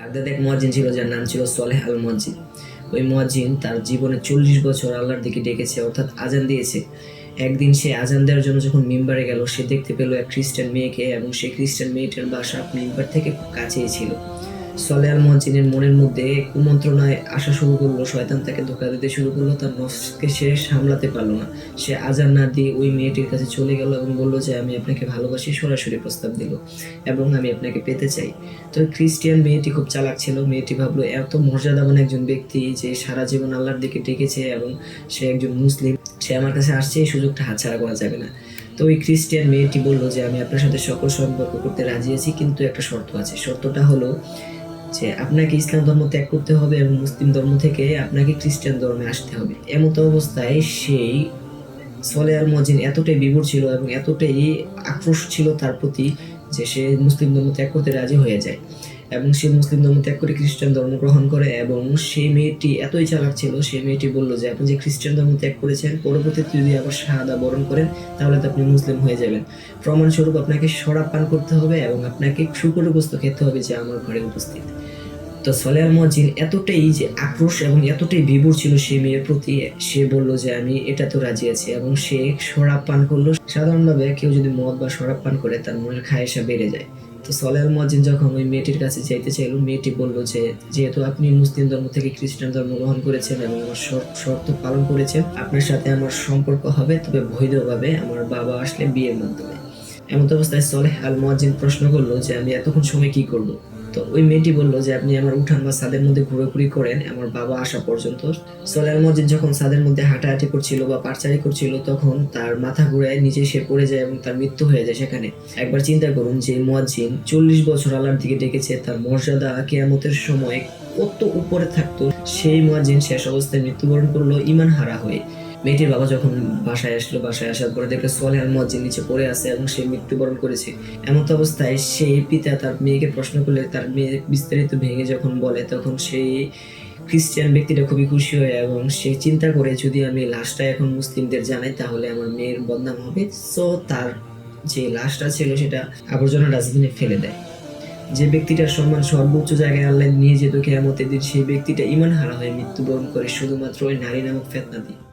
Baghdad এক মহাজিন ছিল, যার নাম ছিল সলেহ আল মহাজিন ওই মহাজিন তার জীবনে চল্লিশ বছর আল্লাহর দিকে ডেকেছে, অর্থাৎ আজান দিয়েছে। একদিন সে আজান দেওয়ার জন্য যখন মেম্বারে গেল, সে দেখতে পেল এক খ্রিস্টান মেয়েকে এবং সেই খ্রিস্টান মেয়েটার বাসা মেম্বার থেকে খুব কাছেই ছিল। সলে আল মজ্জিনের মনের মধ্যে কুমন্ত্রণায় আসা শুরু করল। শয়তান তাকে ধোকা দিতে শুরু করল, তার নফসকে সে সামলাতে পারল না। সে আজান না দিয়ে ওই মেয়েটির কাছে চলে গেল এবং বলল যে, আমি আপনাকে ভালোবাসি, সরাসরি প্রস্তাব দিল এবং আমি আপনাকে পেতে চাই। তো খ্রিস্টিয়ান মেয়েটি খুব চালাক ছিল। মেয়েটি ভাবলো, এত মর্যাদাবান একজন ব্যক্তি যে সারা জীবন আল্লাহর দিকে ডেকেছে এবং সে একজন মুসলিম, সে আমার কাছে আসছে, এই সুযোগটা হাতছাড়া করা যাবে না। তো ওই খ্রিস্টিয়ান মেয়েটি বলল যে, আমি আপনার সাথে সকল সম্পর্ক করতে রাজি আছি, কিন্তু একটা শর্ত আছে। শর্তটা হলো যে আপনাকে ইসলাম ধর্ম ত্যাগ করতে হবে এবং মুসলিম ধর্ম থেকে আপনাকে খ্রিস্টান ধর্মে আসতে হবে। এমত অবস্থায় সেই সলে মজিন এতটাই বিভোর ছিল এবং এতটাই আক্রোশ ছিল তার প্রতি যে সে মুসলিম ধর্ম ত্যাগ করতে রাজি হয়ে যায় এবং সে মুসলিম ধর্ম ত্যাগ করে খ্রিস্টান ধর্ম গ্রহণ করে এবং সেই মেয়েটি এতই চালাক ছিল, সেই মেয়েটি বলল যে, আপনি যে খ্রিস্টান ধর্ম ত্যাগ করেছেন, পরবর্তীতে যদি আবার শাহাদা বরণ করেন, তাহলে তো আপনি মুসলিম হয়ে যাবেন। প্রমাণস্বরূপ আপনাকে শরাব পান করতে হবে এবং আপনাকে গোস্ত খেতে হবে যে আমার ঘরে উপস্থিত। তো সলেয়ার মজিন এতটাই যে আক্রোশ এবং এতটাই বিভোর ছিল সেই মেয়ের প্রতি, সে বলল যে আমি এটা তো রাজি আছি এবং সে শরাব পান করল। সাধারণভাবে কেউ যদি মদ বা শরাব পান করে, তার মনের খায়েশা বেড়ে যায়। তো সলেয়ার মজিন যখন ওই মেয়েটির কাছে যাইতে চাইলো, মেয়েটি বলল যে, যেহেতু আপনি মুসলিম ধর্ম থেকে খ্রিস্টান ধর্ম গ্রহণ করেছেন এবং আমার শর্ত পালন করেছেন, আপনার সাথে আমার সম্পর্ক হবে, তবে বৈধভাবে আমার বাবা আসলে বিয়ের মাধ্যমে। এমন অবস্থায় সলেহ আল মজিন প্রশ্ন করল যে, আমি এতক্ষণ সময় কি করব? তো ওই মেয়েটি বলল যে, আপনি আমার উঠান বা ছাদের মধ্যে ঘোরাঘুরি করেন, আমার বাবা আসা পর্যন্ত। সোলাল মসজিদ যখন ছাদের মধ্যে হাঁটাহাঁটি করছিল বা পারচারি করছিল, তখন তার মাথা ঘুরায় নিচে সে পড়ে যায় এবং তার মৃত্যু হয়ে যায় সেখানে। একবার চিন্তা করুন যে মুয়াজ্জিন চল্লিশ বছর আলার দিকে ডেকেছে, তার মর্যাদা কেয়ামতের সময় কত উপরে থাকতো, সেই মুয়াজ্জিন শেষ অবস্থায় মৃত্যুবরণ করল ইমান হারা হয়ে। মেয়েটির বাবা যখন বাসায় আসলো, বাসায় আসার পরে দেখল আল মসজিদ নিচে পড়ে আছে এবং সে মৃত্যুবরণ করেছে। এমন অবস্থায় সেই পিতা তার মেয়েকে প্রশ্ন করলে তার মেয়ে বিস্তারিত ভেঙে যখন বলে, তখন সেই খ্রিস্টান ব্যক্তিটা খুবই খুশি হয় এবং সে চিন্তা করে, যদি আমি লাশটা এখন মুসলিমদের জানাই, তাহলে আমার মেয়ের বদনাম হবে। সো তার যে লাশটা ছিল, সেটা আবর্জনা ডাস্টবিনে ফেলে দেয়। যে ব্যক্তিটার সম্মান সর্বোচ্চ জায়গায় আল্লাহ নিয়ে যেত কেয়ামতের দিন, সেই ব্যক্তিটা ইমান হারা হয়ে মৃত্যুবরণ করে শুধুমাত্র ওই নারী নামক ফেতনা দিয়ে।